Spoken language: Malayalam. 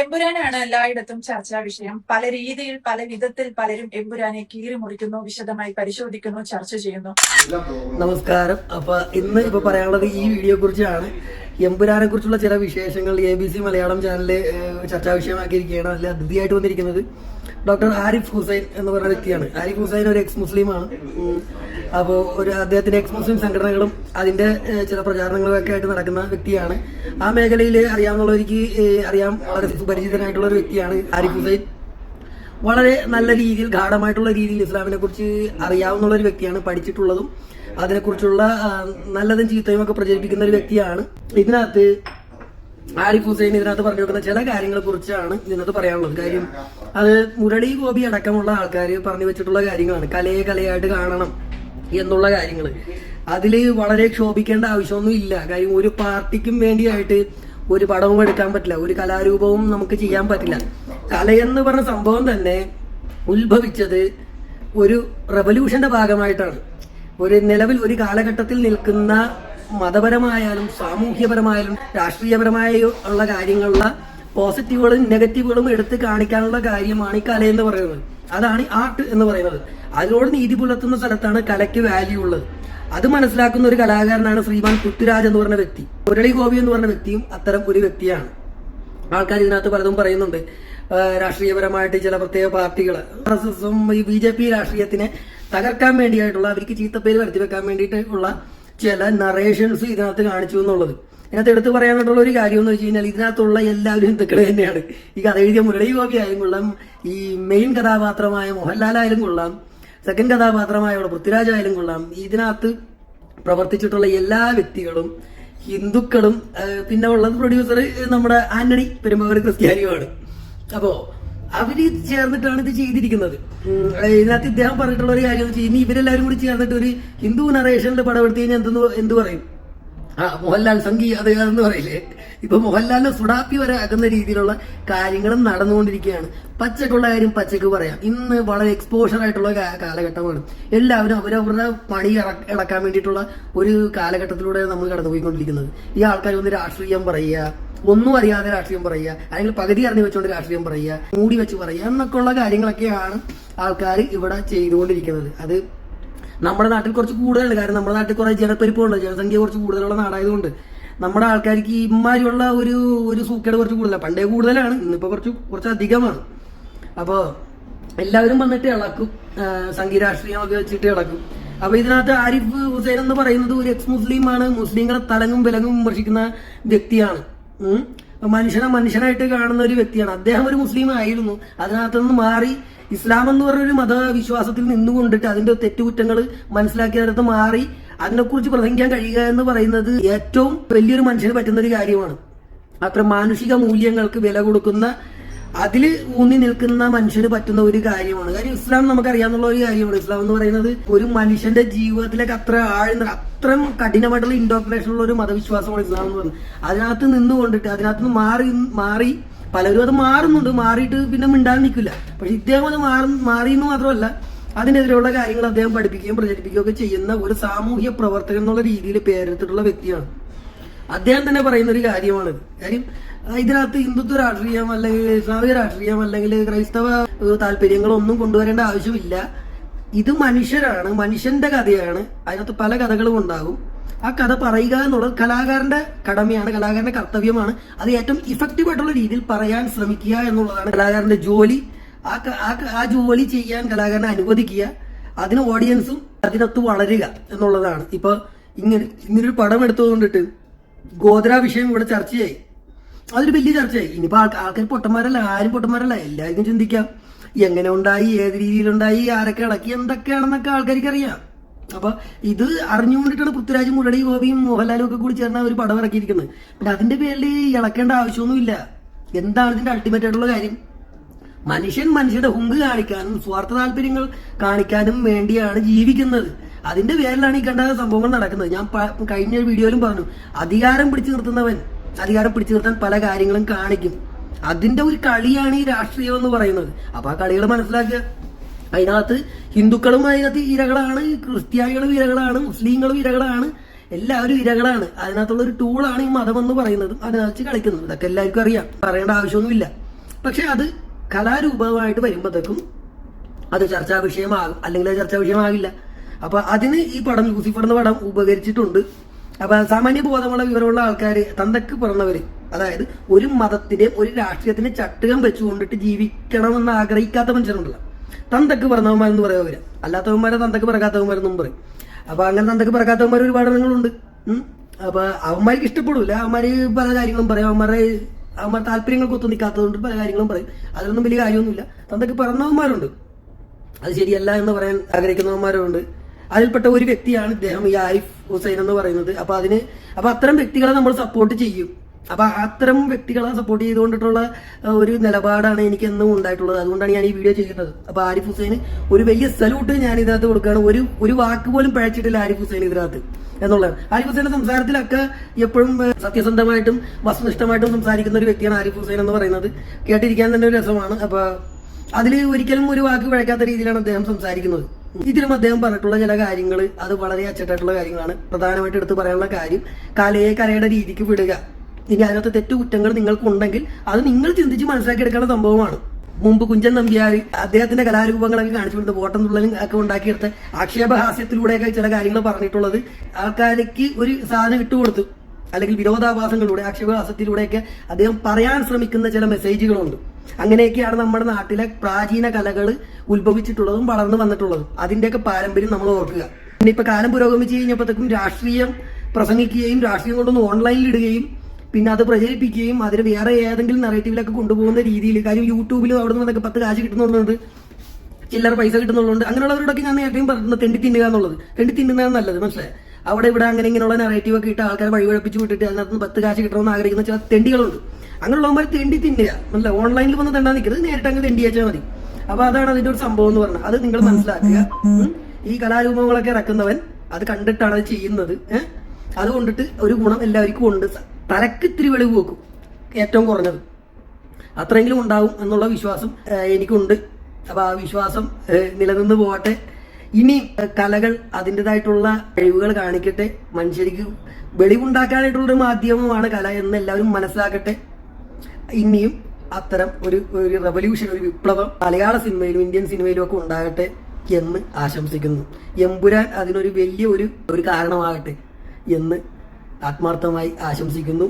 എമ്പുരാനാണ് എല്ലായിടത്തും ചർച്ചാ വിഷയം. പല രീതിയിൽ പല വിധത്തിൽ പലരും എമ്പുരാനെ കീറി മുറിക്കുന്നു വിശദമായി പരിശോധിക്കുന്നു ചർച്ച ചെയ്യുന്നു. നമസ്കാരം. അപ്പൊ ഇന്ന് ഇപ്പൊ പറയാനുള്ളത് ഈ വീഡിയോ കുറിച്ചാണ്. എമ്പുരാനെ കുറിച്ചുള്ള ചില വിശേഷങ്ങൾ എ ബി സി മലയാളം ചാനലിൽ ചർച്ചാ വിഷയമാക്കിയിരിക്കുകയാണ്. അതിൽ അതിഥിയായിട്ട് വന്നിരിക്കുന്നത് ഡോക്ടർ ആരിഫ് ഹുസൈൻ എന്ന് പറയുന്ന വ്യക്തിയാണ്. ആരിഫ് ഹുസൈൻ ഒരു എക്സ് മുസ്ലിമാണ് അപ്പോൾ ഒരു അദ്ദേഹത്തിന്റെ എക്സ് സംഘടനകളും അതിന്റെ ചില പ്രചാരണങ്ങളും ഒക്കെ ആയിട്ട് നടക്കുന്ന വ്യക്തിയാണ്. ആ മേഖലയിൽ അറിയാവുന്നവർക്ക് ഏഹ്, അറിയാം വളരെ സുപരിചിതനായിട്ടുള്ള ഒരു വ്യക്തിയാണ് ആരിഫ് ഹുസൈൻ. വളരെ നല്ല രീതിയിൽ ഗാഠമായിട്ടുള്ള രീതിയിൽ ഇസ്ലാമിനെ കുറിച്ച് അറിയാവുന്ന ഒരു വ്യക്തിയാണ് പഠിച്ചിട്ടുള്ളതും അതിനെക്കുറിച്ചുള്ള നല്ലതും ചീത്തയും ഒക്കെ പ്രചരിപ്പിക്കുന്ന ഒരു വ്യക്തിയാണ്. ഇതിനകത്ത് ആരിഫ് ഹുസൈൻ ഇതിനകത്ത് പറഞ്ഞു വെക്കുന്ന ചില കാര്യങ്ങളെ കുറിച്ചാണ് ഇതിനകത്ത് പറയാനുള്ളത്. കാര്യം അത് മുരളി ഗോപി അടക്കമുള്ള ആൾക്കാർ പറഞ്ഞു വെച്ചിട്ടുള്ള കാര്യങ്ങളാണ്. കലയെ കലയായിട്ട് കാണണം. എന്നുള്ള കാര്യങ്ങൾ അതിൽ വളരെ ക്ഷോഭിക്കേണ്ട ആവശ്യമൊന്നും ഇല്ല. കാര്യം ഒരു പാർട്ടിക്കും വേണ്ടിയായിട്ട് ഒരു പടവും എടുക്കാൻ പറ്റില്ല. ഒരു കലാരൂപവും നമുക്ക് ചെയ്യാൻ പറ്റില്ല. കലയെന്ന് പറഞ്ഞ സംഭവം തന്നെ ഉത്ഭവിച്ചത് ഒരു റെവല്യൂഷന്റെ ഭാഗമായിട്ടാണ്. ഒരു നിലവിൽ ഒരു കാലഘട്ടത്തിൽ നിൽക്കുന്ന മതപരമായാലും സാമൂഹ്യപരമായാലും രാഷ്ട്രീയപരമായ ഉള്ള കാര്യങ്ങളുള്ള പോസിറ്റീവുകളും നെഗറ്റീവുകളും എടുത്ത് കാണിക്കാനുള്ള കാര്യമാണ് ഈ കല എന്ന് പറയുന്നത്. അതാണ് ആർട്ട് എന്ന് പറയുന്നത്. അതിനോട് നീതി പുലർത്തുന്ന സ്ഥലത്താണ് കലയ്ക്ക് വാല്യൂ ഉള്ളത്. അത് മനസ്സിലാക്കുന്ന ഒരു കലാകാരനാണ് ശ്രീമാൻ പൃഥ്വിരാജ് എന്ന് പറഞ്ഞ വ്യക്തി. മുരളി ഗോപി എന്ന് പറഞ്ഞ വ്യക്തിയും അത്തരം ഒരു വ്യക്തിയാണ്. ആൾക്കാർ ഇതിനകത്ത് പലതും പറയുന്നുണ്ട്. രാഷ്ട്രീയപരമായിട്ട് ചില പ്രത്യേക പാർട്ടികൾ ഈ ബി ജെ പി രാഷ്ട്രീയത്തിനെ തകർക്കാൻ വേണ്ടിയായിട്ടുള്ള അവർക്ക് ചീത്തപ്പേര് വരുത്തി വെക്കാൻ വേണ്ടിയിട്ടുള്ള ചില നറേഷൻസ് ഇതിനകത്ത് കാണിച്ചു എന്നുള്ളത്. ഇതിനകത്ത് എടുത്തു പറയാനായിട്ടുള്ള ഒരു കാര്യം എന്ന് വെച്ച് കഴിഞ്ഞാൽ ഇതിനകത്തുള്ള എല്ലാവരും ഹിന്ദുക്കൾ തന്നെയാണ്. ഈ കഥ എഴുതിയ മുരളി ഗോപി ആയാലും കൊള്ളാം. ഈ മെയിൻ കഥാപാത്രമായ മോഹൻലാലായാലും കൊള്ളാം. സെക്കൻഡ് കഥാപാത്രമായുള്ള പൃഥ്വിരാജായാലും കൊള്ളാം. ഇതിനകത്ത് പ്രവർത്തിച്ചിട്ടുള്ള എല്ലാ വ്യക്തികളും ഹിന്ദുക്കളും പിന്നെ ഉള്ളത് പ്രൊഡ്യൂസർ നമ്മുടെ ആന്റണി പെരുമ്പാവൂർ ക്രിസ്ത്യാനിയുമാണ്. അപ്പോ അവർ ചേർന്നിട്ടാണ് ഇത് ചെയ്തിരിക്കുന്നത്. ഇതിനകത്ത് ഇദ്ദേഹം പറഞ്ഞിട്ടുള്ള ഒരു കാര്യം ഇനി ഇവരെല്ലാവരും കൂടി ചേർന്നിട്ട് ഒരു ഹിന്ദു നറേഷനിൽ പടം എടുത്തു കഴിഞ്ഞാൽ എന്തെന്ന് എന്ത് പറയും? ആ മോഹൻലാൽ സംഗീ അത് എന്ന് പറയില്ലേ? ഇപ്പൊ മോഹൻലാലിനെ സുഡാപ്പി വരെ ആക്കുന്ന രീതിയിലുള്ള കാര്യങ്ങളും നടന്നുകൊണ്ടിരിക്കുകയാണ്. പച്ചക്കുള്ള കാര്യം പച്ചക്ക് പറയാം. ഇന്ന് വളരെ എക്സ്പോഷർ ആയിട്ടുള്ള കാലഘട്ടമാണ്. എല്ലാവരും അവരവരുടെ പണി ഇളക്കാൻ വേണ്ടിയിട്ടുള്ള ഒരു കാലഘട്ടത്തിലൂടെ നമ്മൾ കടന്നുപോയിക്കൊണ്ടിരിക്കുന്നത്. ഈ ആൾക്കാർ ഒന്ന് രാഷ്ട്രീയം പറയുക ഒന്നും അറിയാതെ രാഷ്ട്രീയം പറയുക അല്ലെങ്കിൽ പകുതി അറിഞ്ഞു വെച്ചുകൊണ്ട് രാഷ്ട്രീയം പറയുക മൂടി വെച്ച് പറയുക എന്നൊക്കെയുള്ള കാര്യങ്ങളൊക്കെയാണ് ആൾക്കാർ ഇവിടെ ചെയ്തുകൊണ്ടിരിക്കുന്നത്. അത് നമ്മുടെ നാട്ടിൽ കുറച്ച് കൂടുതലുണ്ട്. കാരണം നമ്മുടെ നാട്ടിൽ കുറേ ജനപ്പെരുപ്പമുണ്ട്. ജനസംഖ്യ കുറച്ച് കൂടുതലുള്ള നാടായതുകൊണ്ട് നമ്മുടെ ആൾക്കാർക്ക് ഇമാരിയുള്ള ഒരു ഒരു സൂക്കേട് കുറച്ച് കൂടുതലാണ് പണ്ടേ കൂടുതലാണ് ഇന്നിപ്പോ കുറച്ച് കുറച്ച് അധികമാണ് അപ്പോൾ എല്ലാവരും വന്നിട്ട് ഇളക്കും. സംഘീയ രാഷ്ട്രീയമൊക്കെ വെച്ചിട്ട് ഇളക്കും. അപ്പൊ ഇതിനകത്ത് ആരിഫ് ഹുസൈൻ എന്ന് പറയുന്നത് ഒരു എക്സ് മുസ്ലിമാണ് മുസ്ലിങ്ങളെ തലങ്ങും വിലങ്ങും വിമർശിക്കുന്ന വ്യക്തിയാണ്. മനുഷ്യനെ മനുഷ്യനായിട്ട് കാണുന്ന ഒരു വ്യക്തിയാണ്. അദ്ദേഹം ഒരു മുസ്ലിം ആയിരുന്നു. അതിനകത്ത് നിന്ന് മാറി ഇസ്ലാം എന്ന് പറഞ്ഞൊരു മതവിശ്വാസത്തിൽ നിന്നുകൊണ്ടിട്ട് അതിന്റെ തെറ്റുകുറ്റങ്ങൾ മനസ്സിലാക്കിയടത്ത് മാറി അതിനെക്കുറിച്ച് പ്രസംഗിക്കാൻ കഴിയുക എന്ന് പറയുന്നത് ഏറ്റവും വലിയൊരു മനുഷ്യന് പറ്റുന്ന ഒരു കാര്യമാണ്. അത്ര മാനുഷിക മൂല്യങ്ങൾക്ക് വില കൊടുക്കുന്ന അതിൽ ഊന്നി നിൽക്കുന്ന മനുഷ്യന് പറ്റുന്ന ഒരു കാര്യമാണ്. കാര്യം ഇസ്ലാം നമുക്കറിയാവുന്ന ഒരു കാര്യമാണ്. ഇസ്ലാം എന്ന് പറയുന്നത് ഒരു മനുഷ്യന്റെ ജീവിതത്തിലേക്ക് അത്ര ആഴ്ന്ന അത്രയും കഠിനമായിട്ടുള്ള ഇൻഡോക്ട്രേഷൻ ഉള്ള ഒരു മതവിശ്വാസമാണ് ഇസ്ലാം എന്ന് പറയുന്നത്. അതിനകത്ത് നിന്നുകൊണ്ടിട്ട് അതിനകത്ത് നിന്ന് മാറി മാറി പലരും അത് മാറുന്നുണ്ട്. മാറിയിട്ട് പിന്നെ മിണ്ടാൻ നിൽക്കില്ല. പക്ഷെ ഇദ്ദേഹം അത് മാറും മാറി എന്ന് മാത്രമല്ല അതിനെതിരെയുള്ള കാര്യങ്ങൾ അദ്ദേഹം പഠിപ്പിക്കുകയും പ്രചരിപ്പിക്കുകയും ഒക്കെ ചെയ്യുന്ന ഒരു സാമൂഹ്യ പ്രവർത്തകൻ എന്നുള്ള രീതിയിൽ പേരെടുത്തിട്ടുള്ള വ്യക്തിയാണ്. അദ്ദേഹം തന്നെ പറയുന്ന ഒരു കാര്യമാണ് കാര്യം ഇതിനകത്ത് ഹിന്ദുത്വ രാഷ്ട്രീയം അല്ലെങ്കിൽ ഇസ്ലാമിക രാഷ്ട്രീയം അല്ലെങ്കിൽ ക്രൈസ്തവ താല്പര്യങ്ങളൊന്നും കൊണ്ടുവരേണ്ട ആവശ്യമില്ല. ഇത് മനുഷ്യരാണ് മനുഷ്യന്റെ കഥയാണ്. അതിനകത്ത് പല കഥകളും ഉണ്ടാകും. ആ കഥ പറയുക എന്നുള്ളത് കലാകാരന്റെ കടമയാണ് കലാകാരന്റെ കർത്തവ്യമാണ്. അത് ഏറ്റവും ഇഫക്റ്റീവ് ആയിട്ടുള്ള രീതിയിൽ പറയാൻ ശ്രമിക്കുക എന്നുള്ളതാണ് കലാകാരന്റെ ജോലി. ആ ആ ജോലി ചെയ്യാൻ കലാകാരനെ അനുവദിക്കുക. അതിന് ഓഡിയൻസും അതിനകത്ത് വളരുക എന്നുള്ളതാണ്. ഇപ്പൊ ഇങ്ങനെ ഇങ്ങനൊരു പടം എടുത്തുകൊണ്ടിട്ട് ഗോദ്ര വിഷയം ഇവിടെ ചർച്ചയായി. അതൊരു വലിയ ചർച്ചയായി. ഇനിയിപ്പോ ആൾക്കാർ ആൾക്കാർ പൊട്ടന്മാരല്ല ആരും പൊട്ടന്മാരല്ല. എല്ലാവർക്കും ചിന്തിക്കാം. എങ്ങനെ ഉണ്ടായി ഏത് രീതിയിലുണ്ടായി ആരൊക്കെ ഇളക്കി എന്തൊക്കെയാണെന്നൊക്കെ ആൾക്കാർക്ക് അറിയാം അപ്പൊ ഇത് അറിഞ്ഞുകൊണ്ടിട്ടാണ് പൃഥ്വിരാജ് മുരളി ഗോപിയും മോഹൻലാലും ഒക്കെ കൂടി ചേർന്ന ഒരു പടം ഇറക്കിയിരിക്കുന്നത്. പിന്നെ അതിന്റെ പേരിൽ ഇളക്കേണ്ട ആവശ്യമൊന്നുമില്ല. എന്താണ് ഇതിന്റെ അൾട്ടിമേറ്റ് ആയിട്ടുള്ള കാര്യം? മനുഷ്യൻ മനുഷ്യന്റെ ഹുങ്ക് കാണിക്കാനും സ്വാർത്ഥ താല്പര്യങ്ങൾ കാണിക്കാനും വേണ്ടിയാണ് ജീവിക്കുന്നത്. അതിന്റെ പേരിലാണ് ഈ കണ്ട സംഭവങ്ങൾ നടക്കുന്നത്. ഞാൻ കഴിഞ്ഞ വീഡിയോയിലും പറഞ്ഞു അധികാരം പിടിച്ചു നിർത്തുന്നവൻ അധികാരം പിടിച്ചു നിർത്താൻ പല കാര്യങ്ങളും കാണിക്കും. അതിന്റെ ഒരു കളിയാണ് ഈ രാഷ്ട്രീയം എന്ന് പറയുന്നത്. അപ്പൊ ആ കളികൾ മനസ്സിലാക്കുക. അതിനകത്ത് ഹിന്ദുക്കളും അതിനകത്ത് ഇരകളാണ് ക്രിസ്ത്യാനികളും ഇരകളാണ് മുസ്ലിങ്ങളും ഇരകളാണ് എല്ലാവരും ഇരകളാണ്. അതിനകത്തുള്ള ഒരു ടൂളാണ് ഈ മതം എന്ന് പറയുന്നത്. അതിനകത്ത് കളിക്കുന്നത്. ഇതൊക്കെ എല്ലാവർക്കും അറിയാം. പറയേണ്ട ആവശ്യമൊന്നുമില്ല. പക്ഷെ അത് കലാരൂപമായിട്ട് വരുമ്പോഴത്തേക്കും അത് ചർച്ചാ വിഷയമാകും. അല്ലെങ്കിൽ അത് ചർച്ചാ വിഷയമാകില്ല. അപ്പൊ അതിന് ഈ പടം ലൂസിഫർ എന്ന പടം ഉപകരിച്ചിട്ടുണ്ട്. അപ്പൊ സാമാന്യ ബോധമുള്ള വിവരമുള്ള ആൾക്കാർ തന്തക്ക് പിറന്നവര് അതായത് ഒരു മതത്തിന്റെ ഒരു രാഷ്ട്രീയത്തിന്റെ ചട്ടുകം വെച്ചുകൊണ്ടിട്ട് ജീവിക്കണമെന്ന് ആഗ്രഹിക്കാത്ത മനുഷ്യരുണ്ടല്ലോ. തന്തക്ക് പറഞ്ഞവന്മാരെന്ന് പറയാവില്ല അല്ലാത്തവന്മാരെ തന്തക്ക് പറക്കാത്തവന്മാരെന്നും പറയും. അപ്പൊ അങ്ങനെ തന്തക്ക് പറക്കാത്തവന്മാർ ഒരുപാട് എണ്ണങ്ങളുണ്ട് അപ്പോൾ അപ്പൊ അവന്മാർക്ക് ഇഷ്ടപ്പെടില്ല അവന്മാര് പല കാര്യങ്ങളും പറയും. അവന്മാരെ അവന്മാർ താല്പര്യങ്ങൾക്ക് ഒത്തു നിൽക്കാത്തതുകൊണ്ട് പല കാര്യങ്ങളും പറയും. അതിലൊന്നും വലിയ കാര്യമൊന്നുമില്ല. തന്തക്ക് പറഞ്ഞവന്മാരുണ്ട് അത് ശരിയല്ല എന്ന് പറയാൻ ആഗ്രഹിക്കുന്നവന്മാരുണ്ട്. അതിൽപ്പെട്ട ഒരു വ്യക്തിയാണ് ഇദ്ദേഹം ഈ ആരിഫ് ഹുസൈൻ എന്ന് പറയുന്നത്. അപ്പൊ അതിന് അപ്പൊ അത്തരം വ്യക്തികളെ നമ്മൾ സപ്പോർട്ട് ചെയ്യും. അപ്പൊ അത്തരം വ്യക്തികളെ സപ്പോർട്ട് ചെയ്തുകൊണ്ടിട്ടുള്ള ഒരു നിലപാടാണ് എനിക്ക് എന്നും ഉണ്ടായിട്ടുള്ളത്. അതുകൊണ്ടാണ് ഞാൻ ഈ വീഡിയോ ചെയ്യുന്നത്. അപ്പൊ ആരിഫ് ഹുസൈന് ഒരു വലിയ സല്യൂട്ട് ഞാൻ ഇതിനകത്ത് കൊടുക്കുകയാണ്. ഒരു ഒരു വാക്ക് പോലും പഴച്ചിട്ടില്ല ആരിഫ് ഹുസൈൻ ഇതിനകത്ത് എന്നുള്ളത് ആരിഫ് ഹുസൈന്റെ സംസാരത്തിലൊക്കെ എപ്പോഴും സത്യസന്ധമായിട്ടും വസ്തുനിഷ്ഠമായിട്ടും സംസാരിക്കുന്ന ഒരു വ്യക്തിയാണ് ആരിഫ് ഹുസൈൻ എന്ന് പറയുന്നത്. കേട്ടിരിക്കാൻ തന്നെ ഒരു രസമാണ്. അപ്പൊ അതിൽ ഒരിക്കലും ഒരു വാക്ക് പഴക്കാത്ത രീതിയിലാണ് അദ്ദേഹം സംസാരിക്കുന്നത്. ഇതിലും അദ്ദേഹം പറഞ്ഞിട്ടുള്ള ചില കാര്യങ്ങൾ അത് വളരെ അച്ചട്ടായിട്ടുള്ള കാര്യങ്ങളാണ്. പ്രധാനമായിട്ട് എടുത്ത് പറയാനുള്ള കാര്യം കലയെ കലയുടെ രീതിക്ക് വിടുക. ഇനി അതിനകത്ത് തെറ്റുകുറ്റങ്ങൾ നിങ്ങൾക്കുണ്ടെങ്കിൽ അത് നിങ്ങൾ ചിന്തിച്ച് മനസ്സിലാക്കി എടുക്കേണ്ട സംഭവമാണ്. മുമ്പ് കുഞ്ചൻ നമ്പ്യാർ അദ്ദേഹത്തിന്റെ കലാരൂപങ്ങളൊക്കെ കാണിച്ചുകൊണ്ട് ഓട്ടം തുള്ളലും ഒക്കെ ഉണ്ടാക്കിയെടുത്ത ആക്ഷേപഹാസ്യത്തിലൂടെയൊക്കെ ചില കാര്യങ്ങൾ പറഞ്ഞിട്ടുള്ളത് ആൾക്കാർക്ക് ഒരു സാധനം ഇട്ടുകൊടുത്തു അല്ലെങ്കിൽ വിരോധാഭാസങ്ങളിലൂടെ ആക്ഷേപഹാസ്യത്തിലൂടെയൊക്കെ അദ്ദേഹം പറയാൻ ശ്രമിക്കുന്ന ചില മെസ്സേജുകളുണ്ട്. അങ്ങനെയൊക്കെയാണ് നമ്മുടെ നാട്ടിലെ പ്രാചീന കലകൾ ഉത്ഭവിച്ചിട്ടുള്ളതും വളർന്നു വന്നിട്ടുള്ളതും. അതിന്റെയൊക്കെ പാരമ്പര്യം നമ്മൾ ഓർക്കുക. പിന്നെ ഇപ്പൊ കാലം പുരോഗമിച്ച് കഴിഞ്ഞപ്പോഴത്തേക്കും രാഷ്ട്രീയം പ്രസംഗിക്കുകയും രാഷ്ട്രീയം കൊണ്ടൊന്ന് ഓൺലൈനിൽ ഇടുകയും പിന്നെ അത് പ്രചരിപ്പിക്കുകയും അതിന് വേറെ ഏതെങ്കിലും നറേറ്റീവിലൊക്കെ കൊണ്ടുപോകുന്ന രീതിയിൽ കാര്യം യൂട്യൂബിലും അവിടെ നിന്നൊക്കെ പത്ത് കാശ് കിട്ടുന്നുള്ളത് ചില്ലറ പൈസ കിട്ടുന്നുള്ളതുകൊണ്ട് അങ്ങനെയുള്ളവരോടൊക്കെ ഞാൻ നേരത്തെയും പറഞ്ഞത് തെണ്ടി തിന്നുക എന്നുള്ളത്. തെണ്ടി തിന്നുന്നതാണ് നല്ലത് മനസ്സിലായി? അവിടെ ഇവിടെ അങ്ങനെ ഇങ്ങനെയുള്ള നറേറ്റീവ് ഒക്കെ ഇട്ട് ആൾക്കാരെ വഴിവഴപ്പിച്ച് വിട്ടിട്ട് അതിനകത്ത് നിന്ന് പത്ത് കാശ് കിട്ടണമെന്ന് ആഗ്രഹിക്കുന്ന ചില തെണ്ടികളുണ്ട്. അങ്ങനെയുള്ളവന്മാർ തെണ്ടി തിന്നുക മനസ്സിലായി? ഓൺലൈനിൽ വന്ന് തെണ്ടാൻ നിൽക്കരുത് നേരിട്ട് അങ്ങ് തെണ്ടി വെച്ചാൽ മതി. അപ്പൊ അതാണ് അതിന്റെ ഒരു സംഭവം എന്ന് പറഞ്ഞത്. അത് നിങ്ങൾ മനസ്സിലാക്കുക. ഈ കലാരൂപങ്ങളൊക്കെ ഇറക്കുന്നവൻ അത് കണ്ടിട്ടാണ് അത് ചെയ്യുന്നത്. ഏഹ്? അത് കൊണ്ടിട്ട് ഒരു ഗുണം എല്ലാവർക്കും ഉണ്ട്. തലക്ക് ഇത്തിരി വെളിവ് വെക്കും. ഏറ്റവും കുറഞ്ഞത്. അത്രയെങ്കിലും ഉണ്ടാവും എന്നുള്ള വിശ്വാസം എനിക്കുണ്ട്. അപ്പൊ ആ വിശ്വാസം നിലനിന്ന് പോകട്ടെ. ഇനി കലകൾ അതിന്റെതായിട്ടുള്ള കഴിവുകൾ കാണിക്കട്ടെ. മനുഷ്യർക്ക് വെളിവുണ്ടാക്കാനായിട്ടുള്ളൊരു മാധ്യമമാണ് കല എന്ന് എല്ലാവരും മനസ്സിലാക്കട്ടെ. ഇനിയും അത്തരം ഒരു ഒരു റെവല്യൂഷൻ ഒരു വിപ്ലവം മലയാള സിനിമയിലും ഇന്ത്യൻ സിനിമയിലും ഒക്കെ ഉണ്ടാകട്ടെ എന്ന് ആശംസിക്കുന്നു. എമ്പുരാൻ അതിനൊരു വലിയ ഒരു ഒരു കാരണമാകട്ടെ എന്ന് ആത്മാർത്ഥമായി ആശംസിക്കുന്നു.